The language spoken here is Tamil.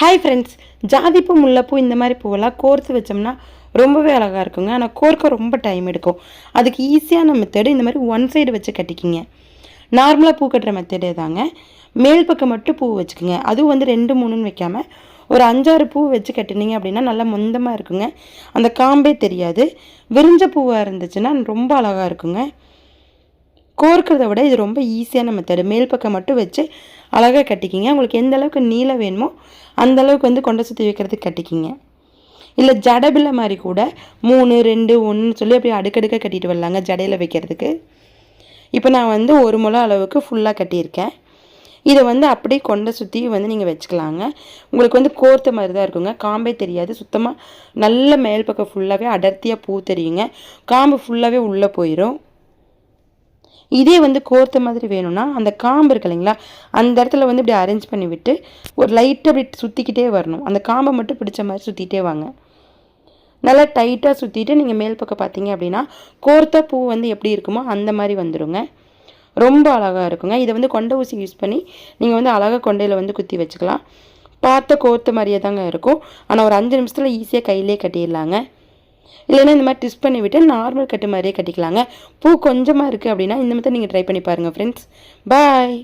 ஹாய் ஃப்ரெண்ட்ஸ் ஜாதிப்பூ முல்லைப்பூ இந்த மாதிரி பூவெல்லாம் கோர்த்து வச்சோம்னா ரொம்பவே அழகாக இருக்குங்க. ஆனால் கோர்க்க ரொம்ப டைம் எடுக்கும். அதுக்கு ஈஸியான மெத்தடு இந்த மாதிரி ஒன் சைடு வச்சு கட்டிக்கிங்க. நார்மலாக பூ கட்டுற மெத்தடே தாங்க மேல் பக்கம் மட்டும் பூ வச்சுக்கோங்க. அதுவும் வந்து ரெண்டு மூணுன்னு வைக்காமல் ஒரு அஞ்சாறு பூ வச்சு கட்டினீங்க அப்படின்னா நல்லா மொந்தமாக இருக்குங்க. அந்த காம்பே தெரியாது. விரிஞ்ச பூவாக இருந்துச்சுன்னா ரொம்ப அழகாக இருக்குங்க. கோர்க்கிறத விட இது ரொம்ப ஈஸியான மெத்தடு மேல் பக்கம் மட்டும் வச்சு அழகாக கட்டிக்கிங்க. உங்களுக்கு எந்த அளவுக்கு நீளம் வேணுமோ அந்த அளவுக்கு வந்து கொண்டை சுற்றி வைக்கிறதுக்கு கட்டிக்கிங்க. இல்லை ஜடபில்லை மாதிரி கூட மூணு ரெண்டு ஒன்று சொல்லி அப்படியே அடுக்கடுக்க கட்டிட்டு வரலாங்க ஜடையில் வைக்கிறதுக்கு. இப்போ நான் வந்து ஒரு முளை அளவுக்கு ஃபுல்லாக கட்டியிருக்கேன். இதை வந்து அப்படியே கொண்டை சுற்றி வந்து நீங்கள் வச்சுக்கலாங்க. உங்களுக்கு வந்து கோர்த்த மாதிரி தான் இருக்குங்க. காம்பே தெரியாது. சுத்தமாக நல்ல மேல் பக்கம் ஃபுல்லாகவே அடர்த்தியாக பூ தெரியுங்க. காம்பு ஃபுல்லாகவே உள்ளே போயிடும் இதே வந்து கோர்த்த மாதிரி வேணும்னா அந்த காம்பு இருக்கு இல்லைங்களா அந்த இடத்துல வந்து இப்படி அரேஞ்ச் பண்ணி விட்டு ஒரு லைட்டாக அப்படி சுற்றிக்கிட்டே வரணும். அந்த காம்பை மட்டும் பிடிச்ச மாதிரி சுற்றிட்டே வாங்க. நல்லா டைட்டாக சுற்றிட்டு நீங்கள் மேல் பக்கம் பார்த்தீங்க அப்படின்னா கோர்த்த பூ வந்து எப்படி இருக்குமோ அந்த மாதிரி வந்துடுங்க ரொம்ப அழகாக இருக்குங்க. இதை வந்து கொண்டை ஊசி யூஸ் பண்ணி நீங்கள் வந்து அழகாக கொண்டையில் வந்து குத்தி வச்சுக்கலாம். பார்த்த கோர்த்த மாதிரியே தாங்க இருக்கும். ஆனால் ஒரு அஞ்சு நிமிஷத்தில் ஈஸியாக கையிலே கட்டிடலாங்க. இல்லைன்னா இந்த மாதிரி டிஸ்ட் பண்ணி விட்டு நார்மல் கட்டு மாதிரியே கட்டிக்கலாங்க. பூ கொஞ்சமாக இருக்குது அப்படின்னா இந்த மாதிரி நீங்கள் ட்ரை பண்ணி பாருங்கள் ஃப்ரெண்ட்ஸ் பாய்